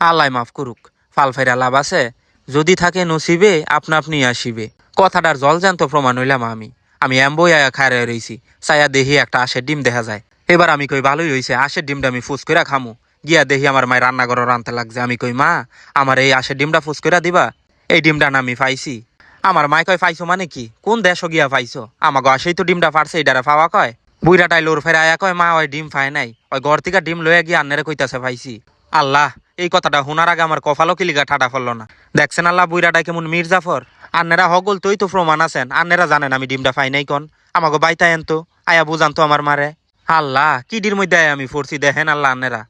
আল্লাহ মাফ করুক, ফাল ফেরা লাভ আছে। যদি থাকে নসিবে, আপনা আপনি আসিবে। কথাটার জল জ্যান্ত প্রমাণ হইলাম আমি। আমি এম্বই আয়া খায় রইছি। চায়া দেহি একটা আশের ডিম দেখা যায়। এবার আমি কই, ভালোই হইছে, আশের ডিমটা আমি ফুস কইরা খামু। গিয়া দেখি আমার মায়ের রান্নাঘর রানতে লাগছে। আমি কই, মা, আমার এই আশের ডিমটা ফুস কইরা দিবা? এই ডিমটা না আমি পাইছি। আমার মায় কয়, পাইছো মানে কি? কোন দেশ গিয়া পাইছো? আমাকে আসেই তো ডিমটা পারছে এইটারে পাওয়া কয়? বুইরাটাই লোর ফেরা আয়া কয়, মা, ওই ডিম পায় নাই। ওই ঘর থেকে ডিম লইয়া গিয়ে আন্নারে কইতাছে পাইছি। আল্লাহ এই কথাটা শোনার আগে আমার কপালও কিলিগা ঠাটা ফেলল না। দেখছেন আল্লাহ বুইরাটা কেমন মির্জাফর? আন্নেরা হগল তুই তো প্রমাণ আছেন। আন্নেরা জানেন আমি ডিমটা পাই নাই কন। আমাকে বাইতাই তো আয়া বুঝান তো আমার মারে। আল্লাহ, কি ডির মধ্যে আমি পড়ছি দেখেন আল্লাহ আন্নেরা।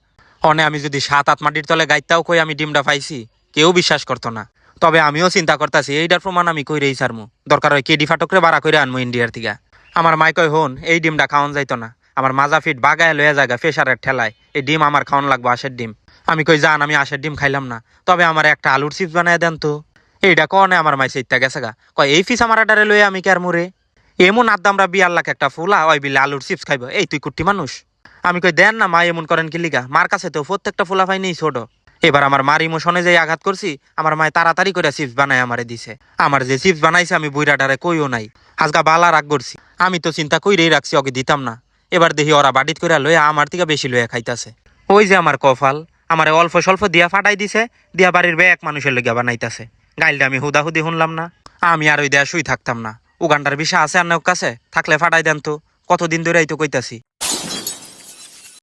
অনে আমি যদি সাত আট মাটির তলে গাইতাও কই আমি ডিমটা পাইছি কেউ বিশ্বাস করতো না। তবে আমিও চিন্তা করতেছি এইটার প্রমাণ আমি কইরেই সারমু দরকার হয় কেডি ফাটকরে বাড়া করে আনমু ইন্ডিয়ার থেকে আমার মাই কয়, হন, এই ডিমটা খাওয়ান যাইতো না। আমার মাজা ফিট বাগায় লয়ে জায়গা ফেসারের ঠেলায়। এই ডিম আমার খাওয়ান লাগবো আশের ডিম। আমি কই, জান, আমি আশের ডিম খাইলাম না। তবে আমার একটা আলুর চিপস বানায় দেন তো। এইটা কনে আমার মাই সেইটা গেছে গা। কয়, এই ফিস আমার আডারে লয়ে আমি কার মুরে? এমন আদামরা বিয়ার লাখ একটা ফুলা, ওই বিলে আলুর চিপস খাইব। এই তুই কুট্টি মানুষ? আমি কই, দেন না, মা, এমন করেন কি লিগা? মার কাছে তো প্রত্যেকটা ফুলা পাই নেই, ছোট। এবার আমার মার ইমোশনে যে আঘাত করছি, আমার মায় তাড়াতাড়ি করে চিপস বানায় আমারে দিছে। আমার যে চিপস বানাইছে আমি বুইরাটারে কইও নাই। আজকা বালা রাগ করছি। আমি তো চিন্তা কইরেই রাখছি, ওকে দিতাম না। এবার দেখি ওরা বাড়িত করে লইয়া আমার থেকে বেশি লইয়া খাইতাছে। ওই যে আমার কফাল আমারে অল্প স্বল্প দিয়া ফাটাই দিছে, দিয়া বাড়ির বে এক মানুষের লইয়া বানাইতাছে। গাইলটা আমি হুদাহুদি শুনলাম না। আমি আর ওই দেয়া শুই থাকতাম না। উগান্ডার বিষা আছে আর কাছে থাকলে ফাটাই দেন তো। কতদিন ধরে এই তো কইতাছি।